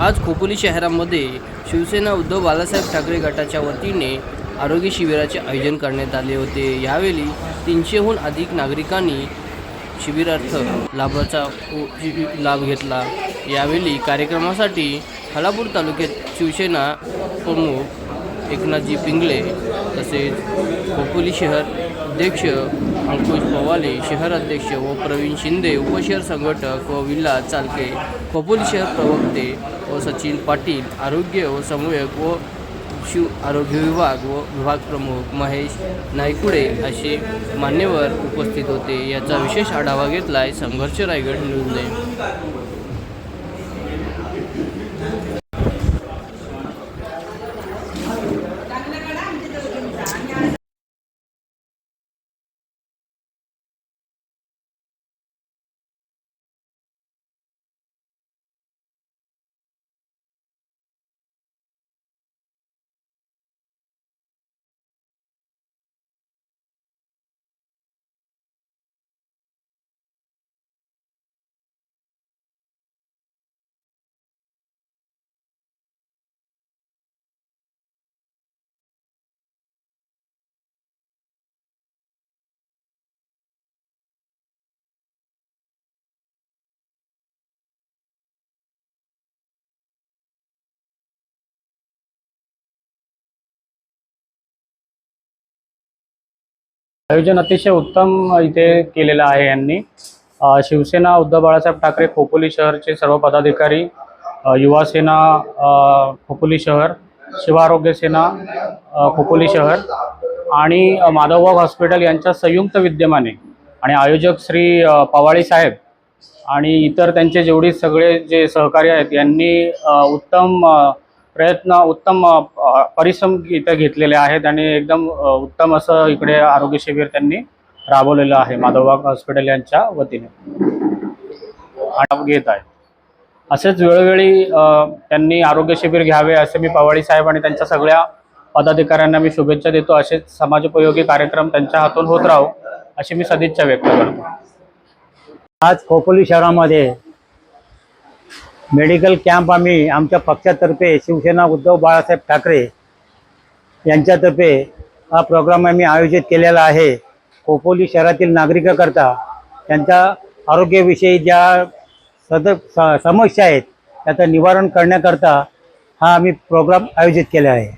आज खोपोली शहरामध्ये शिवसेना उद्धव बाळासाहेब ठाकरे गटाच्या वतीने आरोग्य शिबिराचे आयोजन करण्यात आले होते. यावेळी तीनशेहून अधिक नागरिकांनी शिबिरार्थ लाभाचा लाभ घेतला. यावेळी कार्यक्रमासाठी खालापूर तालुक्यात शिवसेना प्रमुख एकनाथजी पिंगळे तसेच खोपोली शहर अध्यक्ष अंकुश पवाले शहर अध्यक्ष व प्रवीण शिंदे उपशहर संघटक व विल्ला चालके खोपोली शहर प्रवक्ते व सचिन पाटील आरोग्य व समूहक व शिव आरोग्य विभाग व विभाग प्रमुख महेश नायकुडे असे मान्यवर उपस्थित होते. याचा विशेष आढावा घेतला आहे संघर्ष रायगड न्यूजने. आयोजन अतिशय उत्तम इथे केलेलं आहे यांनी. शिवसेना उद्धव बाळासाहेब ठाकरे खोपोली शहरचे सर्व पदाधिकारी युवासेना खोपोली शहर शिवारोग्य सेना खोपोली शहर आणि माधवबाग हॉस्पिटल यांच्या संयुक्त विद्यमाने आणि आयोजक श्री पवाळी साहेब आणि इतर त्यांचे जेवढे सगळे जे सहकारी आहेत यांनी उत्तम प्रयत्न उत्तम परिश्रम इथे घेतलेले आहेत आणि एकदम उत्तम असं इकडे आरोग्य शिबिर त्यांनी राबवलेलं आहे. माधवबाग हॉस्पिटल यांच्या वतीने. आणि घेत आहे असेच वेळोवेळी त्यांनी आरोग्य शिबिर घ्यावे असे मी पवाळी साहेब आणि त्यांच्या सगळ्या पदाधिकाऱ्यांना मी शुभेच्छा देतो. असेच समाजोपयोगी कार्यक्रम त्यांच्या हातून होत राहो अशी मी सदिच्छा व्यक्त करतो. आज खोपोली शहरामध्ये मेडिकल कॅम्प आम्ही आमच्या पक्षातर्फे शिवसेना उद्धव बाळासाहेब ठाकरे यांच्यातर्फे हा प्रोग्राम आम्ही आयोजित केलेला आहे. खोपोली शहरातील नागरिकाकरता त्यांच्या आरोग्याविषयी ज्या सद स- समस्या आहेत त्याचं निवारण करण्याकरता हा आम्ही प्रोग्राम आयोजित केला आहे.